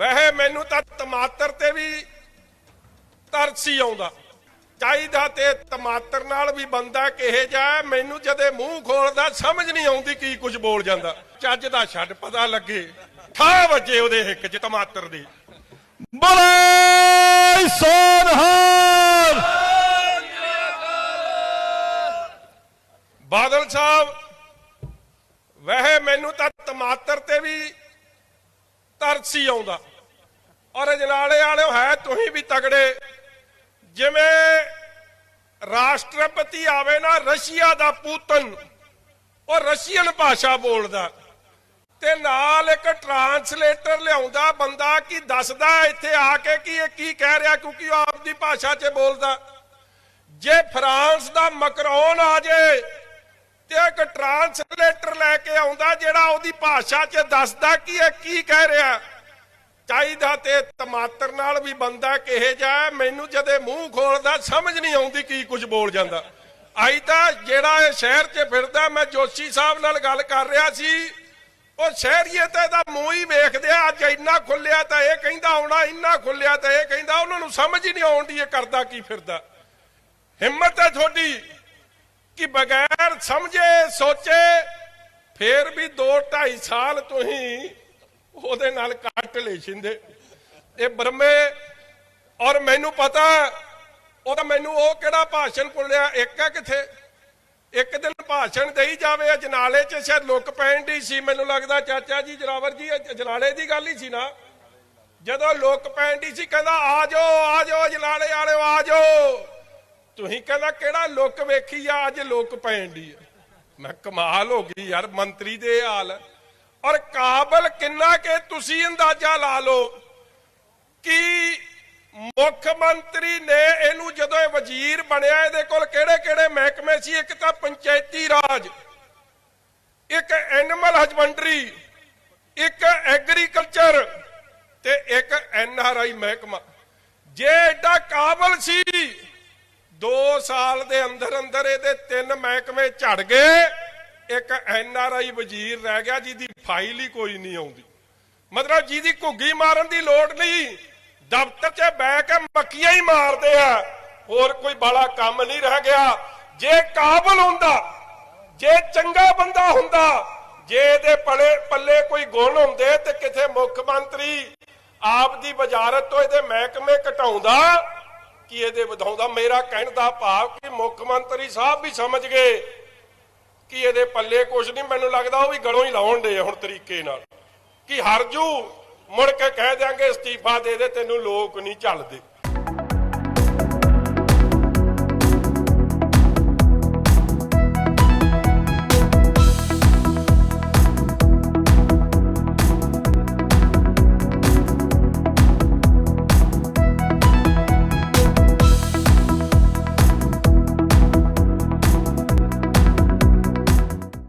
ਵਹਿ ਮੈਨੂੰ ਤਾਂ ਟਮਾਟਰ ਤੇ ਵੀ ਤਰਸ ਆਉਂਦਾ। ਚਾਹੀਦਾ ਤੇ ਟਮਾਟਰ ਨਾਲ ਵੀ ਬੰਦਾ ਕਿਹੇ ਜਾ ਮੈਨੂੰ ਜਦੇ ਮੂੰਹ ਖੋਲਦਾ ਸਮਝ ਨਹੀਂ ਆਉਂਦੀ ਕੀ ਕੁਝ ਬੋਲ ਜਾਂਦਾ। ਚੱਜ ਦਾ ਛੱਡ ਪਤਾ ਲੱਗੇ ਠਾ ਵੱਜੇ ਉਹਦੇ ਹਿੱਕ 'ਚ ਟਮਾਟਰ ਦੀ। ਬੋਲੇ ਸੋਨਹਾਰ! ਬਾਦਲ ਸਾਹਿਬ ਵਹਿ ਮੈਨੂੰ ਤਾਂ ਟਮਾਟਰ ਤੇ ਵੀ ਤਰਸ ਆਉਂਦਾ। ਔਰ ਜਨਾਲੇ ਵਾਲਿਓ ਹੈ, ਤੁਸੀਂ ਵੀ ਤਗੜੇ। ਜਿਵੇਂ ਰਾਸ਼ਟਰਪਤੀ ਆਵੇ ਨਾ, ਰਸ਼ੀਆ ਦਾ ਪੂਤਨ, ਉਹ ਰਸ਼ੀਅਨ ਭਾਸ਼ਾ ਬੋਲਦਾ। ਤੇ ਨਾਲ ਇੱਕ ਟਰਾਂਸਲੇਟਰ ਲਿਆਉਂਦਾ, ਬੰਦਾ ਕੀ ਦੱਸਦਾ ਇੱਥੇ ਆ ਕੇ ਕਿ ਇਹ ਕੀ ਕਹਿ ਰਿਹਾ, ਕਿਉਂਕਿ ਉਹ ਆਪਦੀ ਭਾਸ਼ਾ 'ਚ ਬੋਲਦਾ। ਜੇ ਫਰਾਂਸ ਦਾ ਮਕਰੋਨ ਆ ਜੇ, ਤੇ ਇੱਕ ਟਰਾਂਸਲੇਟਰ ਲੈ ਕੇ ਆਉਂਦਾ, ਜਿਹੜਾ ਉਹਦੀ ਭਾਸ਼ਾ 'ਚ ਦੱਸਦਾ ਕਿ ਇਹ ਕੀ ਕਹਿ ਰਿਹਾ। ਚਾਹੀਦਾ ਤੇ ਟਮਾਟਰ ਨਾਲ ਵੀ ਬੰਦਾ ਕਿਹੇ ਜਾ ਮੈਨੂੰ ਜਦੇ ਮੂੰਹ ਖੋਲਦਾ ਸਮਝ ਨਹੀਂ ਆਉਂਦੀ ਕੀ ਕੁਝ ਬੋਲ ਜਾਂਦਾ। ਆਈ ਤਾਂ ਜਿਹੜਾ ਇਹ ਸ਼ਹਿਰ 'ਚ ਫਿਰਦਾ, ਮੈਂ ਜੋਸ਼ੀ ਸਾਹਿਬ ਨਾਲ ਗੱਲ ਕਰ ਰਿਹਾ ਸੀ, ਉਹ ਸ਼ਹਿਰੀਏ ਤਾਂ ਇਹਦਾ ਮੂੰਹ ਹੀ ਵੇਖਦੇ ਆ, ਅੱਜ ਇੰਨਾ ਖੁੱਲਿਆ ਤਾਂ ਇਹ ਕਹਿੰਦਾ ਆਉਣਾ, ਇੰਨਾ ਖੁੱਲਿਆ ਤਾਂ ਇਹ ਕਹਿੰਦਾ, ਉਹਨਾਂ ਨੂੰ ਸਮਝ ਹੀ ਨਹੀਂ ਆਉਂਦੀ ਇਹ ਕਰਦਾ ਕੀ ਫਿਰਦਾ। ਹਿੰਮਤ ਹੈ ਤੁਹਾਡੀ ਕਿ ਬਗੈਰ ਸਮਝੇ, ਸੋਚੇ, ਫੇਰ ਵੀ 2 2.5 ਸਾਲ ਤੁਸੀਂ ਉਹਦੇ ਨਾਲ ਕੱਟ ਲੈ ਛਿੰਦੇ ਇਹ ਬਰਮੇ ਔਰ ਮੈਨੂੰ ਪਤਾ ਉਹ ਤਾਂ ਮੈਨੂੰ ਉਹ ਕਿਹੜਾ ਭਾਸ਼ਣ ਭੁੱਲਿਆ, ਇੱਕ ਹੈ ਕਿੱਥੇ? ਇੱਕ ਦਿਨ ਭਾਸ਼ਣ ਦੇਈ ਜਾਵੇ ਅਜਨਾਲੇ 'ਚ, ਸ਼ਾਇਦ ਲੁੱਕ ਪੈਣ ਦੀ ਸੀ, ਮੈਨੂੰ ਲੱਗਦਾ ਚਾਚਾ ਜੀ ਜਰਾਵਰ ਜੀ ਅਜਨਾਲੇ ਦੀ ਗੱਲ ਹੀ ਸੀ ਨਾ। ਜਦੋਂ ਲੁੱਕ ਪੈਣ ਦੀ ਸੀ, ਕਹਿੰਦਾ ਆ ਜਾਓ ਆ ਜਾਓ ਅਜਨਾਲੇ ਵਾਲਿਓ ਆ ਜਾਓ ਤੁਸੀਂ ਕਹਿੰਦਾ, ਕਿਹੜਾ ਲੁੱਕ ਵੇਖੀ ਆ, ਅੱਜ ਲੁੱਕ ਪੈਣ ਦੀ ਮੈਂ ਕਮਾਲ ਹੋ ਗਈ ਯਾਰ, ਮੰਤਰੀ ਦੇ ਹਾਲ ਔਰ ਕਾਬਲ ਕਿੰਨਾ ਕਿ ਤੁਸੀਂ ਅੰਦਾਜ਼ਾ ਲਾ ਲਓ ਕਿ ਮੁੱਖ ਮੰਤਰੀ ਨੇ ਇਹਨੂੰ ਜਦੋਂ ਇਹ ਵਜ਼ੀਰ ਬਣਿਆ, ਇਹਦੇ ਕੋਲ ਕਿਹੜੇ ਕਿਹੜੇ ਮਹਿਕਮੇ ਸੀ? ਇੱਕ ਤਾਂ ਪੰਚਾਇਤੀ ਰਾਜ, ਇੱਕ ਐਨੀਮਲ ਹਸਬੰਡਰੀ ਇੱਕ ਐਗਰੀਕਲਚਰ ਤੇ ਇੱਕ ਐਨਆਰਆਈ ਮਹਿਕਮਾ। ਜੇ ਐਡਾ ਕਾਬਲ ਸੀ 2 ਸਾਲ ਦੇ ਅੰਦਰ ਅੰਦਰ ਇਹਦੇ ਤਿੰਨ ਮਹਿਕਮੇ ਝੜ ਗਏ। ਇੱਕ ਐਨਆਰਆਈ ਵਜ਼ੀਰ ਰਹਿ ਗਿਆ ਜਿਹਦੀ ਫਾਈਲ ਹੀ ਕੋਈ ਨਹੀਂ ਆਉਂਦੀ। ਮਤਲਬ ਜਿਹਦੀ ਘੁੱਗੀ ਮਾਰਨ ਦੀ ਲੋੜ ਨਹੀਂ। ਦਫ਼ਤਰ 'ਚ ਬਹਿ ਕੇ ਮੱਕੀਆਂ ਹੀ ਮਾਰਦੇ ਆ। ਹੋਰ ਕੋਈ ਬੜਾ ਕੰਮ ਨਹੀਂ ਰਹਿ ਗਿਆ। ਜੇ ਕਾਬਲ ਹੁੰਦਾ, ਜੇ ਚੰਗਾ ਬੰਦਾ ਹੁੰਦਾ, ਜੇ ਇਹਦੇ ਪਲੇ ਪੱਲੇ ਕੋਈ ਗੁਣ ਹੁੰਦੇ ਤੇ ਕਿਥੇ ਮੁੱਖ ਮੰਤਰੀ ਆਪ ਦੀ ਵਜ਼ਾਰਤ ਤੋਂ ਇਹਦੇ ਮਹਿਕਮੇ ਘਟਾਉਂਦਾ ਕਿ ਇਹਦੇ ਵਧਾਉਂਦਾ? ਮੇਰਾ ਕਹਿਣ ਦਾ ਭਾਵ ਕਿ ਮੁੱਖ ਮੰਤਰੀ ਸਾਹਿਬ ਵੀ ਸਮਝ ਗਏ। ਕਿ ਇਹਦੇ ਪੱਲੇ ਕੁਝ ਨਹੀਂ? ਮੈਨੂੰ ਲੱਗਦਾ ਉਹ ਵੀ ਗਲੋਂ ਹੀ ਲਾਉਣ ਦੇ ਹੁਣ ਤਰੀਕੇ ਨਾਲ। ਕਿ ਹਰਜੂ, ਮੁੜ ਕੇ ਕਹਿ ਦਿਆਂਗੇ ਅਸਤੀਫਾ ਦੇ ਦੇ, ਤੈਨੂੰ ਲੋਕ ਨਹੀਂ ਚੱਲਦੇ।